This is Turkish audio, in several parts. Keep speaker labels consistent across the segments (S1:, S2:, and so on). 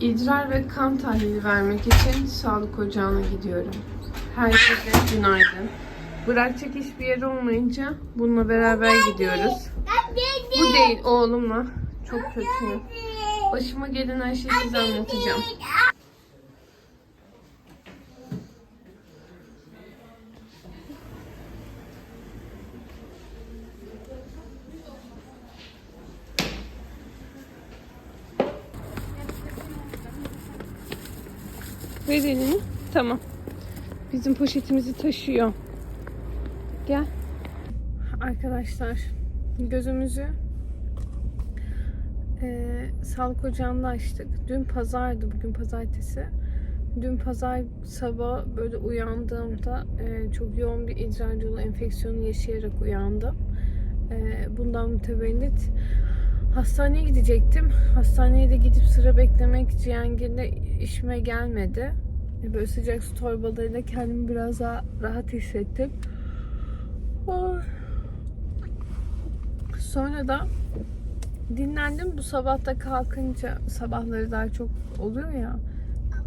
S1: İdrar ve kan tahlili vermek için sağlık ocağına gidiyorum. Herkese günaydın. Bırakacak hiçbir yer olmayınca bununla beraber gidiyoruz. Bu değil oğlumla. Çok kötüyüm. Başıma gelen her şeyi size anlatacağım. Ver elini. Tamam. Bizim poşetimizi taşıyor. Gel. Arkadaşlar gözümüzü eee sağlık ocağında açtık. Dün pazardı, bugün pazartesi. Dün pazar sabah böyle uyandığımda eee, çok yoğun bir idrar yolu enfeksiyonu yaşayarak uyandım. Eee, bundan mütevellit hastaneye gidecektim. Hastaneye de gidip sıra beklemek Cihangir'de işime gelmedi. E, Böyle sıcak su torbalarıyla kendimi biraz daha rahat hissettim. Sonra da dinlendim. Bu sabah da kalkınca sabahları daha çok oluyor ya.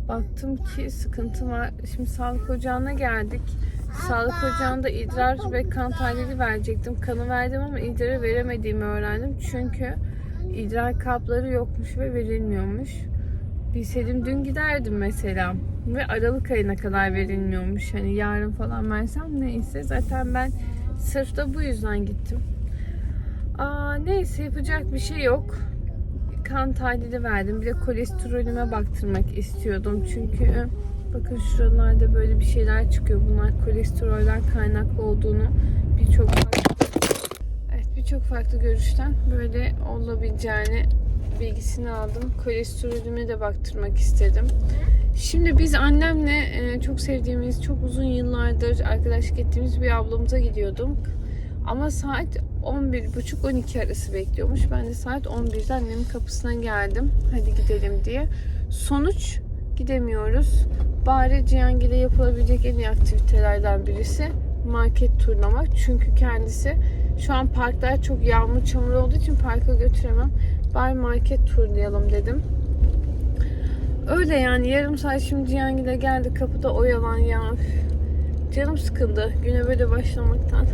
S1: Baktım ki sıkıntı var. Şimdi sağlık ocağına geldik. Sağlık ocağında idrar ve kan tahlili verecektim. Kanı verdim ama idrarı veremediğimi öğrendim. Çünkü idrar kapları yokmuş ve verilmiyormuş. Bilseydim dün giderdim mesela. Ve Aralık ayına kadar verilmiyormuş. Hani yarın falan versem neyse. Zaten ben sırf da bu yüzden gittim. Aa, neyse yapacak bir şey yok. Kan tahlili verdim. Bir de kolesterolüme baktırmak istiyordum. Çünkü bakın şuralarda böyle bir şeyler çıkıyor. Bunlar kolesterolden kaynaklı olduğunu birçok birçok farklı görüşten böyle olabileceğini bilgisini aldım. Kolesterolüme de baktırmak istedim. Şimdi biz annemle e, çok sevdiğimiz, çok uzun yıllardır arkadaşlık ettiğimiz bir ablamıza gidiyordum. Ama saat 11.30-12 arası bekliyormuş. Ben de saat 11'de annemin kapısına geldim. Hadi gidelim diye. Sonuç gidemiyoruz. Bari Cihangir'de yapılabilecek en iyi aktivitelerden birisi market turlamak. Çünkü kendisi şu an parklar çok yağmur çamur olduğu için parka götüremem. Bari market turlayalım dedim. Öyle yani yarım saat şimdi Cihangir'e geldi kapıda oyalan ya. Canım sıkıldı güne böyle başlamaktan.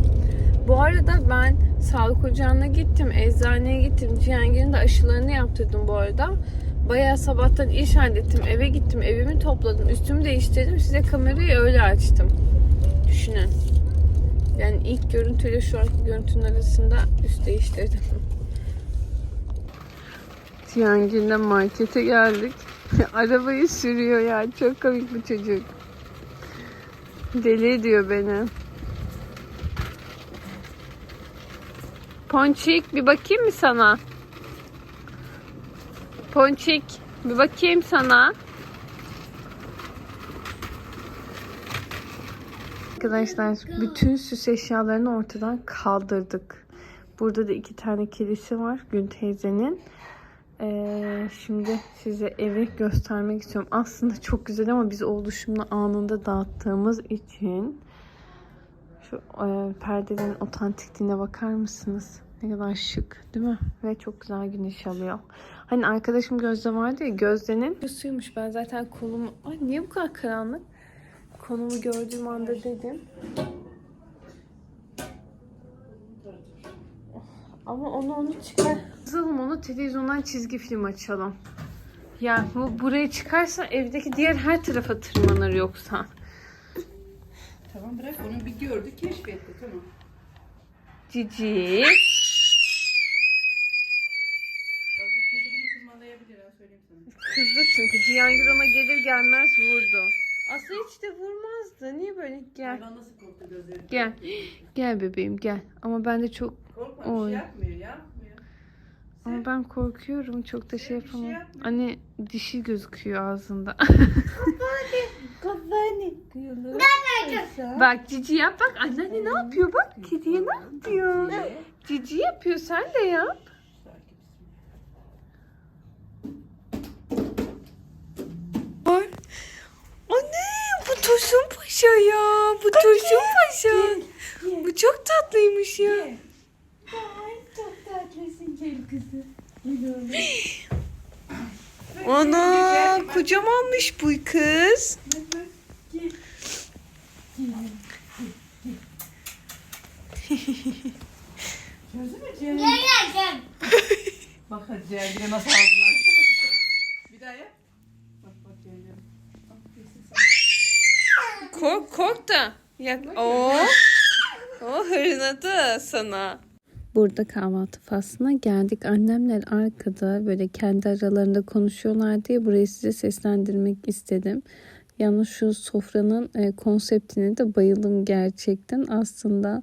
S1: Bu arada ben sağlık ocağına gittim, eczaneye gittim. Cihangir'in de aşılarını yaptırdım bu arada. Bayağı sabahtan iş hallettim, eve gittim, evimi topladım, üstümü değiştirdim. Size kamerayı öyle açtım. Düşünün. Yani ilk görüntüyle şu anki görüntünün arasında üst değiştirdim. Cihangir'de markete geldik. Arabayı sürüyor ya. Çok komik bu çocuk. Deli ediyor beni. Ponçik bir bakayım mı sana? Ponçik bir bakayım sana. Arkadaşlar bütün süs eşyalarını ortadan kaldırdık. Burada da iki tane kedisi var Gün teyzenin. Ee, şimdi size evi göstermek istiyorum. Aslında çok güzel ama biz oluşumla anında dağıttığımız için şu e, perdelerin otantikliğine bakar mısınız? Ne kadar şık değil mi? Ve çok güzel güneş alıyor. Hani arkadaşım Gözde vardı ya Gözde'nin suymuş. Ben zaten konumu... Ay niye bu kadar karanlık? Konumu gördüğüm anda dedim. Ama onu onu çıkar. Yazalım onu televizyondan çizgi film açalım. Ya bu buraya çıkarsa evdeki diğer her tarafa tırmanır yoksa.
S2: Tamam bırak onu bir gördü keşfetti tamam.
S1: Cici.
S2: Bak bu kedi bunu tırmalayabilir ha söyleyeyim sana.
S1: Kızdı çünkü Cihangir ona gelir gelmez vurdu. Aslında hiç de vurmazdı. Niye böyle? Gel.
S2: Hayvan nasıl korktu gözleri?
S1: Gel. Gel bebeğim gel. Ama ben de çok
S2: Korkma bir
S1: Oy.
S2: şey yapmıyor yapmıyor.
S1: ama ben korkuyorum. Çok da şey
S2: Bir şey
S1: yapamam.
S2: yapmıyor.
S1: Anne dişi gözüküyor ağzında.
S2: Kafanı.
S1: bak Cici yap bak. Anneanne ne yapıyor bak. Kediye ne yapıyor? Cici yapıyor sen de yap. Anne bu Tosun Paşa ya. Bu Tosun Paşa. Bu çok tatlıymış ya.
S2: Ay çok tatlısın gel oğlum.
S3: Ana kocamanmış bu kız.
S2: Gördün mü Cihangir? Bak hadi Cihangir'e nasıl. bir daha yap. Bak bak Cihangir'e. Bak, kesin sen.
S3: Kork kork da. Ya, o. O hırladı sana.
S1: Burada kahvaltı faslına geldik. Annemler arkada böyle kendi aralarında konuşuyorlar diye burayı size seslendirmek istedim. Yalnız şu sofranın e, konseptine de bayıldım gerçekten. Aslında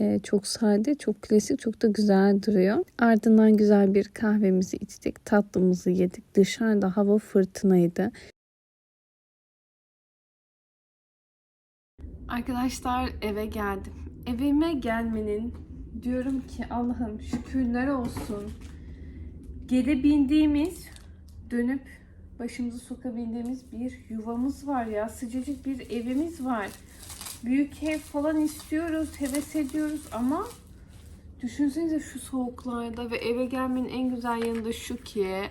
S1: e, çok sade, çok klasik, çok da güzel duruyor. Ardından güzel bir kahvemizi içtik, tatlımızı yedik. Dışarıda hava fırtınaydı. Arkadaşlar eve geldim. Evime gelmenin diyorum ki Allah'ım şükürler olsun. Gelebildiğimiz, dönüp başımızı sokabildiğimiz bir yuvamız var ya. Sıcacık bir evimiz var. Büyük ev falan istiyoruz, heves ediyoruz ama düşünsenize şu soğuklarda ve eve gelmenin en güzel yanı da şu ki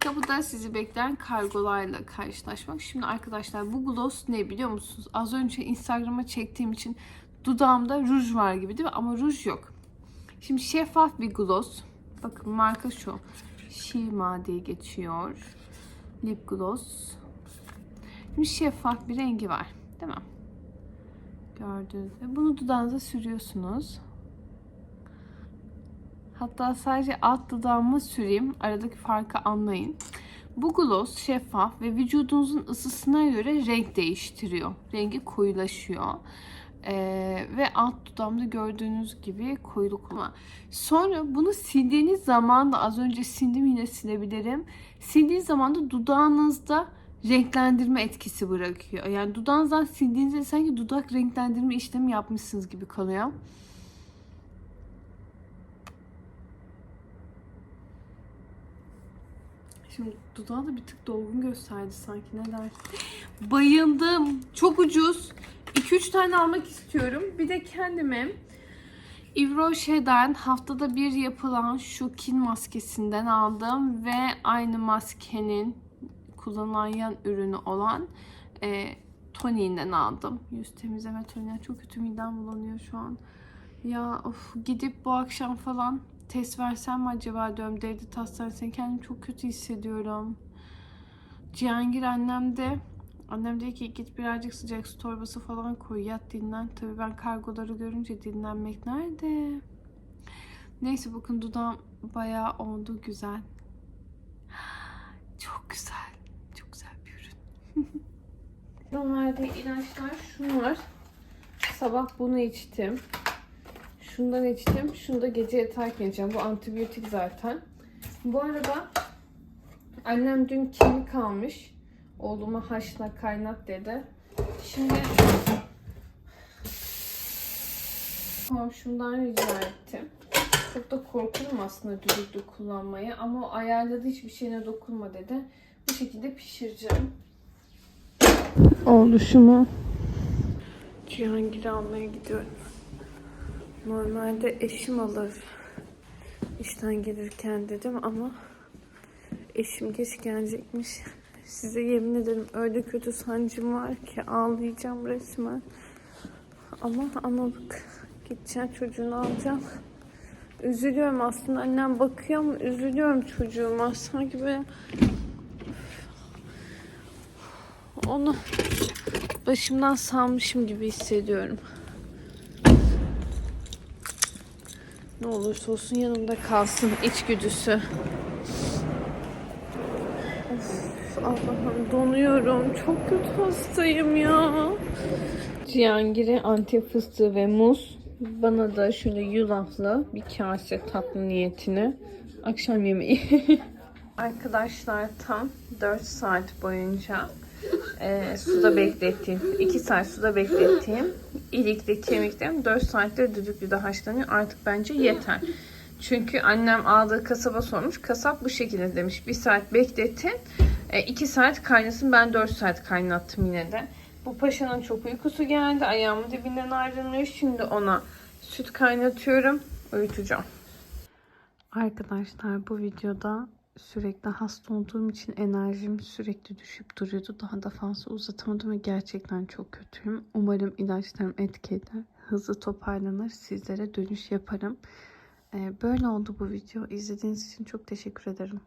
S1: kapıda sizi bekleyen kargolarla karşılaşmak. Şimdi arkadaşlar bu gloss ne biliyor musunuz? Az önce Instagram'a çektiğim için dudağımda ruj var gibi değil mi? Ama ruj yok. Şimdi şeffaf bir gloss. Bakın marka şu. Shima diye geçiyor. Lip gloss. Şimdi şeffaf bir rengi var. Değil mi? Gördüğünüz gibi. Bunu dudağınıza sürüyorsunuz. Hatta sadece alt dudağıma süreyim. Aradaki farkı anlayın. Bu gloss şeffaf ve vücudunuzun ısısına göre renk değiştiriyor. Rengi koyulaşıyor. Ee, ve alt dudağımda gördüğünüz gibi koyuluk ama sonra bunu sildiğiniz zaman da az önce sildim yine silebilirim. Sildiğiniz zaman da dudağınızda renklendirme etkisi bırakıyor. Yani dudağınızdan sildiğinizde sanki dudak renklendirme işlemi yapmışsınız gibi kalıyor. Şimdi dudağı da bir tık dolgun gösterdi sanki ne dersin? Bayıldım. Çok ucuz. 2-3 tane almak istiyorum. Bir de kendime Yves Rocher'den haftada bir yapılan şu kin maskesinden aldım ve aynı maskenin kullanılan yan ürünü olan e, toniğinden aldım. Yüz temizleme toniği. Çok kötü midem bulanıyor şu an. Ya of gidip bu akşam falan test versem mi acaba diyorum devlet hastanesine kendimi çok kötü hissediyorum. Cihangir annem de annem dedi ki git birazcık sıcak su torbası falan koy yat dinlen. Tabii ben kargoları görünce dinlenmek nerede? Neyse bakın dudağım bayağı oldu güzel. Çok güzel. Çok güzel bir ürün. Normalde ilaçlar şunlar. Sabah bunu içtim. Şundan içtim. Şunu da gece yatarken içeceğim. Bu antibiyotik zaten. Bu arada annem dün kemik almış. Oğluma haşla kaynat dedi. Şimdi komşumdan rica ettim. Çok da korkuyorum aslında düdüklü kullanmayı ama o ayarladı hiçbir şeyine dokunma dedi. Bu şekilde pişireceğim. Oğluşumu Cihangir'i almaya gidiyorum. Normalde eşim alır işten gelirken dedim ama eşim geç gelecekmiş. Size yemin ederim öyle kötü sancım var ki ağlayacağım resmen. Ama analık gideceğim çocuğunu alacağım. Üzülüyorum aslında annem bakıyor ama üzülüyorum çocuğuma. Sanki böyle onu başımdan salmışım gibi hissediyorum. Ne olursa olsun yanımda kalsın içgüdüsü. Of, Allah'ım donuyorum. Çok kötü hastayım ya. Cihangir'e antep fıstığı ve muz. Bana da şöyle yulaflı bir kase tatlı niyetine. Akşam yemeği. Arkadaşlar tam 4 saat boyunca e, suda beklettiğim, 2 saat suda beklettiğim ilikli kemiklerim 4 saatte düdüklüde haşlanıyor. Artık bence yeter. Çünkü annem aldığı kasaba sormuş. Kasap bu şekilde demiş. 1 saat bekletin. 2 saat kaynasın. Ben 4 saat kaynattım yine de. Bu paşanın çok uykusu geldi. Ayağımın dibinden ayrılmıyor. Şimdi ona süt kaynatıyorum. Uyutacağım. Arkadaşlar bu videoda sürekli hasta olduğum için enerjim sürekli düşüp duruyordu. Daha da fazla uzatamadım ve gerçekten çok kötüyüm. Umarım ilaçlarım etki eder. Hızlı toparlanır. Sizlere dönüş yaparım. Ee, Böyle oldu bu video. İzlediğiniz için çok teşekkür ederim.